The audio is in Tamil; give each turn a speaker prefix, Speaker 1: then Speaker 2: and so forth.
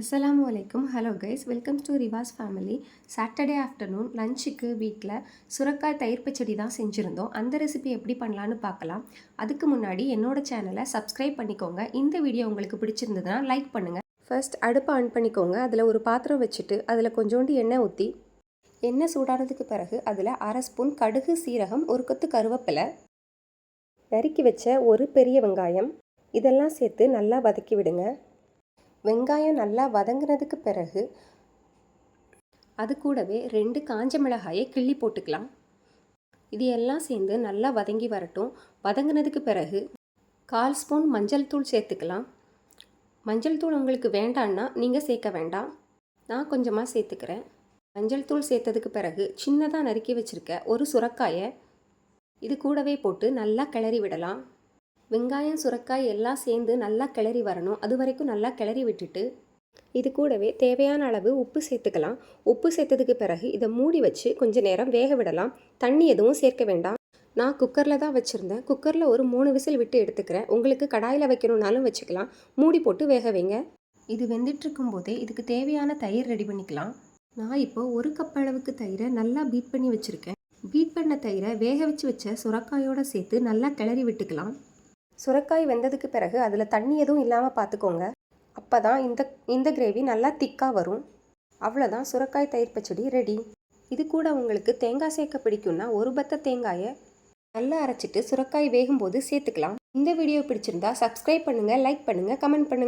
Speaker 1: அஸ்ஸலாமு வலைக்கும் hello guys welcome to Riwaaj family Saturday afternoon லஞ்சுக்கு வீட்டில் சுரக்காய் தயிர் பச்சடி தான் செஞ்சுருந்தோம். அந்த ரெசிபி எப்படி பண்ணலான்னு பார்க்கலாம். அதுக்கு முன்னாடி என்னோடய சேனலை சப்ஸ்கிரைப் பண்ணிக்கோங்க. இந்த வீடியோ உங்களுக்கு பிடிச்சிருந்ததுன்னா லைக் பண்ணுங்கள் ஃபர்ஸ்ட் அடுப்பை ஆன் பண்ணிக்கோங்க. அதில் ஒரு பாத்திரம் வச்சுட்டு அதில் கொஞ்சோண்டு எண்ணெய் ஊற்றி எண்ணெய் சூடானதுக்கு பிறகு அதில் அரை ஸ்பூன் கடுகு சீரகம் ஒரு கொத்து கருவேப்பிலை நறுக்கி வச்ச ஒரு பெரிய வெங்காயம் இதெல்லாம் சேர்த்து நல்லா வதக்கி விடுங்க. வெங்காயம் நல்லா வதங்கினதுக்கு பிறகு அது கூடவே ரெண்டு காஞ்ச மிளகாயை கிள்ளி போட்டுக்கலாம். இது எல்லாம் சேர்ந்து நல்லா வதங்கி வரட்டும். வதங்கினதுக்கு பிறகு கால் ஸ்பூன் மஞ்சள் தூள் சேர்த்துக்கலாம். மஞ்சள் தூள் உங்களுக்கு வேண்டான்னா நீங்கள் சேர்க்க வேண்டாம். நான் கொஞ்சமாக சேர்த்துக்கிறேன். மஞ்சள் தூள் சேர்த்ததுக்கு பிறகு சின்னதாக நறுக்கி வச்சுருக்க ஒரு சுரக்காயை இது கூடவே போட்டு நல்லா கிளறி விடலாம். வெங்காயம் சுரக்காய் எல்லாம் சேர்ந்து நல்லா கிளறி வரணும். அது வரைக்கும் நல்லா கிளறி விட்டுட்டு இது கூடவே தேவையான அளவு உப்பு சேர்த்துக்கலாம். உப்பு சேர்த்ததுக்கு பிறகு இதை மூடி வச்சு கொஞ்ச நேரம் வேக விடலாம். தண்ணி எதுவும் சேர்க்க வேண்டாம். நான் குக்கரில் தான் வச்சுருந்தேன். குக்கரில் ஒரு மூணு விசில் விட்டு எடுத்துக்கிறேன். உங்களுக்கு கடாயில் வைக்கணுன்னாலும் வச்சுக்கலாம். மூடி போட்டு வேக வைங்க. இது வெந்துட்டுருக்கும் போதே இதுக்கு தேவையான தயிர் ரெடி பண்ணிக்கலாம். நான் இப்போ ஒரு கப் அளவுக்கு தயிரை நல்லா பீட் பண்ணி வச்சுருக்கேன். பீட் பண்ண தயிரை வேக வச்சு வச்ச சுரக்காயோடு சேர்த்து நல்லா கிளறி விட்டுக்கலாம். சுரக்காய் வெந்ததுக்கு பிறகு அதில் தண்ணி எதுவும் இல்லாமல் பார்த்துக்கோங்க அப்போ தான் இந்த இந்த கிரேவி நல்லா திக்காக வரும். அவ்வளோதான் சுரக்காய் தயிர் பச்சடி ரெடி இது கூட உங்களுக்கு தேங்காய் சேர்க்க பிடிக்கும்னா ஒரு பத்த தேங்காயை நல்லா அரைச்சிட்டு சுரக்காய் வேகும்போது சேர்த்துக்கலாம். இந்த வீடியோ பிடிச்சிருந்தா சப்ஸ்கிரைப் பண்ணுங்கள் லைக் பண்ணுங்கள் கமெண்ட் பண்ணுங்கள்